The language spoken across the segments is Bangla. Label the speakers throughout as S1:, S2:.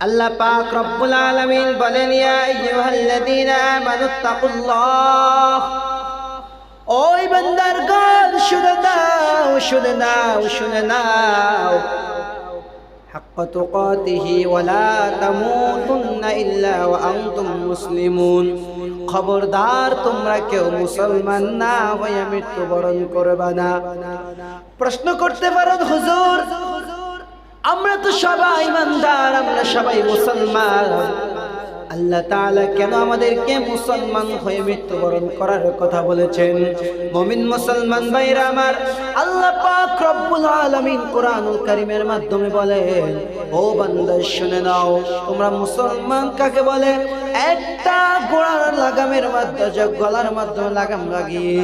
S1: আল্লাহ পাক রব্বুল আলামিন বলেন ইয়া আইয়ুহাল্লাযীনা আমানুত্তাকুল্লাহ ওই বান্দার গান শুনে নাও শুনে নাও শুনে নাও حق تقاته ولا تموتن إلا وأنتم مسلمون খবরদার তোমরা কেউ মুসলমান না হয়ে মৃত্যুবরণ করবে না প্রশ্ন করতে পারো হুজুর আমরা তো সবাই ইমানদার আমরা সবাই মুসলমান। আল্লাহ তাআলা কেন আমাদেরকে মুসলমান হয়ে মৃত্যুবরণ করার কথা বলেছেন? মুমিন মুসলমান ভাইরা আমার, আল্লাহ পাক রব্বুল আলামিন কোরআনুল কারীমের মাধ্যমে বলেন, ও বান্দা, শুনে নাও, তোমরা মুসলমান কাকে বলে? একটা গোড়ার লাগামের মাধ্যমে গলার মাধ্যমে লাগাম লাগিয়ে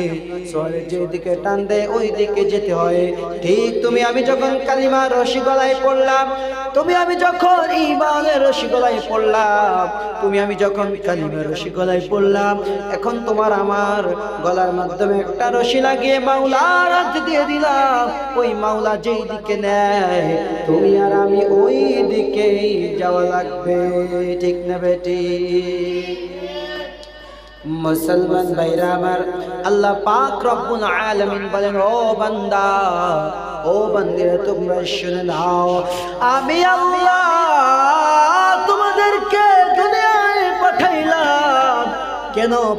S1: সোয়ালে যেদিকে টান দেয় ওই দিকে যেতে হয়। ঠিক তুমি, আমি যখন কালিমা রশি গলায় পড়লাম, তুমি, আমি যখন ইমানের রশি গলায় পড়লাম তুমি, আমি যখন কালিমার রশি গলায় পড়লাম এখন তোমার আমার গলার মাধ্যমে একটা রশি লাগিয়ে মাওলার হাত দিয়ে দিলাম। ওই মাওলা যেই দিকে নেয়, তুমি আর আমি ওই দিকেই যাওয়া লাগবে। ঠিক না বেটি? মুসলমান ভাইরা আমার, আল্লাহ পাক রব্বুল আলামিন বলেন, ও বান্দা, ও বান্দিরা, তোমরা শুনে নাও, আমি আল্লাহ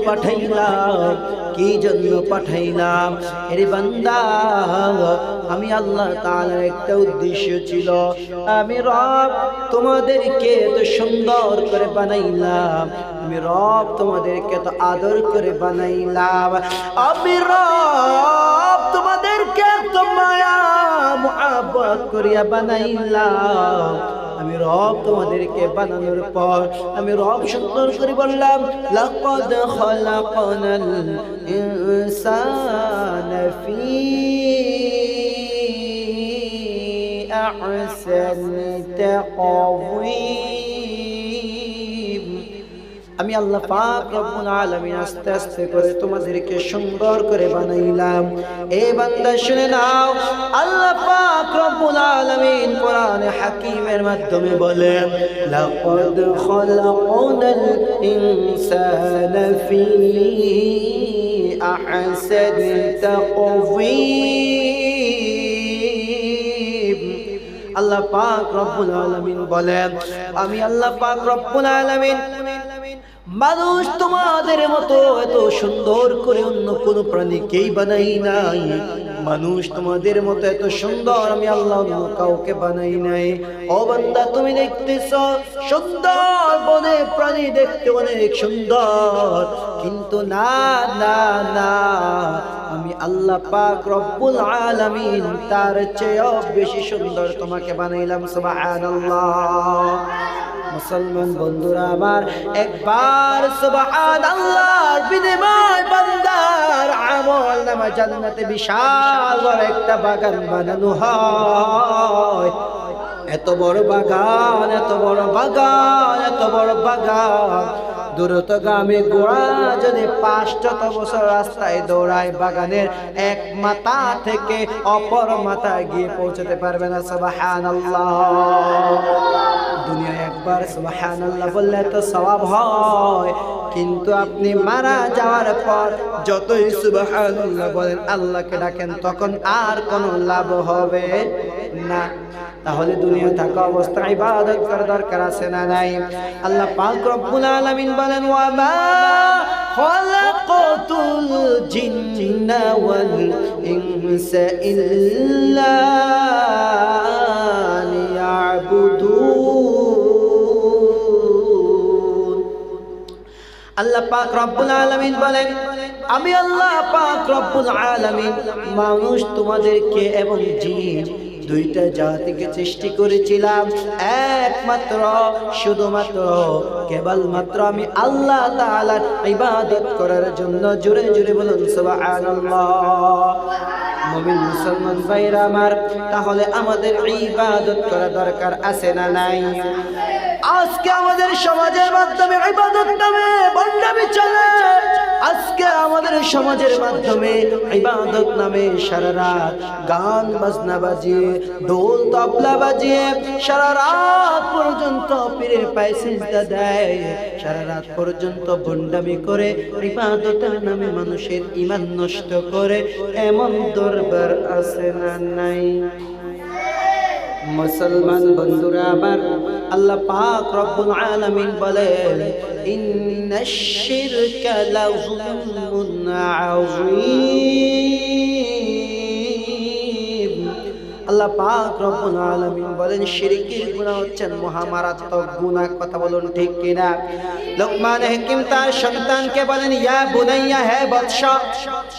S1: পাঠাইলাম, কি জন্য পাঠাইলাম? এর বান্দা, আমি আল্লাহ তাআলার একটা উদ্দেশ্য ছিল। আমি রব তোমাদেরকে এত সুন্দর করে বানাইলাম। আমি রব তোমাদেরকে তো আদর করে বানাইলাম। আমি রব তোমাদেরকে তো মায়া, মুহাব্বত করিয়া বানাইলাম। আমি রব তোমাদেরকে বানানোর পর আমি রব সুন্দর করে বললাম, লাকাদ খালাকনাল ইনসানা ফি আহসানি তাকওয়িম। আমি আল্লাহ পাক রব্বুল আলামিন আস্তে আস্তে করে তোমাদেরকে সুন্দর করে বানাইলাম। এ বান্দা শুনে নাও। আল্লাহ পাক রব্বুল আলামিন কোরআনে হাকিমের মাধ্যমে বলেন লাকাদ খালাকনাল ইনসানা ফি আহসানি তাকওয়িম। আল্লাহ পাক রব্বুল আলামিন বলেন আমি আল্লাহ পাক রব্বুল আলামিন মানুষ তোমাদের মতো এত সুন্দর করে অন্য কোনো প্রাণীকেই বানাই নাই। মানুষ তোমাদের মতো এত সুন্দর, আমি আল্লাহ কাউকে বানাই নাই। ও বান্দা, তুমি দেখতেছ, সুন্দর বনে প্রাণী দেখতে অনেক সুন্দর। কিন্তু না না না, আমি আল্লাহ পাক রব্বুল আলামিন তার চেয়েও বেশি সুন্দর তোমাকে বানাইলাম, সুবহানাল্লাহ। মুসলমান বন্ধুরা আমার, একবার সুবহান আল্লাহর বিনিময় বান্দার আমল নামা জান্নাতে বিশাল বড় একটা বাগান বানানো হয়। এত বড় বাগান, এত বড় বাগান, এত বড় বাগান। দ্রুতগামী গোড়া যদি পাঁচশত বছর রাস্তায় দৌড়ায় বাগানের এক মাথা থেকে অপর মাথায় গিয়ে পৌঁছতে পারবে না, সুবহানাল্লাহ। দুনিয়ায় একবার সুবহানাল্লাহ বললে তো সওয়াব হয়, কিন্তু আপনি মারা যাওয়ার পর যতই সুবহানাল্লাহ বলেন, আল্লাহকে ডাকেন, তখন আর কোনো লাভ হবে? না, তাহলে দুনিয়া থাকা অবস্থায় ইবাদত করার দরকার আছে না নাই? আল্লাহ পাক রব্বুল আলামিন বলেন ওয়া মা খালাকাতুল জিন্না ওয়াল ইনসা ইল্লা আল্লাহ পাক রব্বুল আলামিন বলেন, আমি আল্লাহ পাক রব্বুল আলামিন, মানুষ তোমাদেরকে এবং জিন দুইটা জাতিকে সৃষ্টি করেছিলাম। একমাত্র, শুধুমাত্র, কেবলমাত্র আমি আল্লাহ তাআলার ইবাদত করার জন্য জোরে জোরে বলুন, সুবহানাল্লাহ। মুমিন মুসলমান ভাইরা আমার, তাহলে আমাদের ইবাদত করা দরকার আছে না নাই? আজকে আমাদের সমাজের মাধ্যমে ইবাদত নামে বন্ডামি চলে। সমাজের মাধ্যমে ইবাদত নামে সারা রাত গান বাজনা বাজিয়ে, ঢোল তবলা বাজিয়ে সারা রাত পর্যন্ত পীরের পায়ে সিজদা দেয়। সারা রাত পর্যন্ত বন্ডামি করে ইবাদতের নামে মানুষের ইমান নষ্ট করে। এমন দরবার আছে না নাই? মুসলমান বন্ধুরা আমার আল্লাহ পাক রব্বুল আলামিন বলেন ইন্নাশ শিরকা লাযুলমুন আযীম। আল্লাহ পাক রব্বুল আলামিন বলেন, শিরকের গুনাহ হচ্ছেন মহামারাত্মক গুনাহ। কথা বলুন ঠিক কিনা? লোকমান হাকিম তার সন্তানকে বলেন, ইয়া বুনাইয়া, হে বৎস,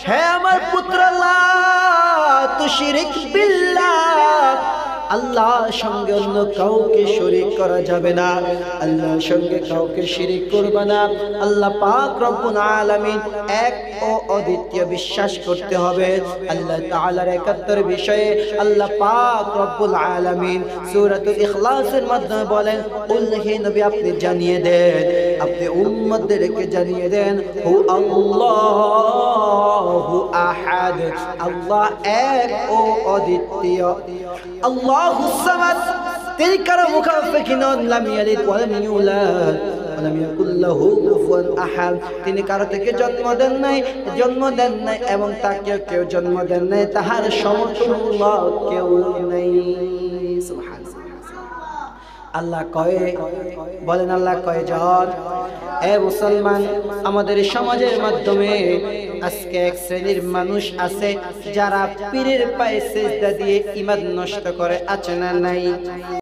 S1: হে আমার পুত্র, লা তুশরিক বিল্লাহ আল্লাহর সঙ্গে অন্য কাউকে শরীক করা যাবে না। আল্লাহর সঙ্গে কাউকে শিরিক করবে না। আল্লাহ পাক রব্বুল আলামিন এক ও অদ্বিতীয় বিশ্বাস করতে হবে। আল্লাহ তাআলার একাত্তর বিষয়ে আল্লাহ পাক রব্বুল আলামিন সূরাতুল ইখলাসের মাধ্যমে বলেন হে নবী, আপনি জানিয়ে দেন, আপনি উম্মতদেরকে জানিয়ে দেন, হু আল্লাহু আহাদ আল্লাহ এক ও অদ্বিতীয়। আল্লাহু সামাদ, তিনি কারও মুখাপেক্ষী নন, লাম ইয়ালিদ ওয়া ইউলাদ তিনি কারও থেকে জন্ম দেন নাই, জন্ম দেন নাই এবং তাকে কেউ জন্ম দেন নাই, তাহার সমতুল্য কেউ নেই। আল্লাহ কয়ে, বলেন আল্লাহ কয়ে জন এ মুসলমান, আমাদের সমাজের মাধ্যমে আজকে এক শ্রেণির মানুষ আছে যারা পীরের পায়ে সেজদা দিয়ে ইমান নষ্ট করে, আছে না নাই?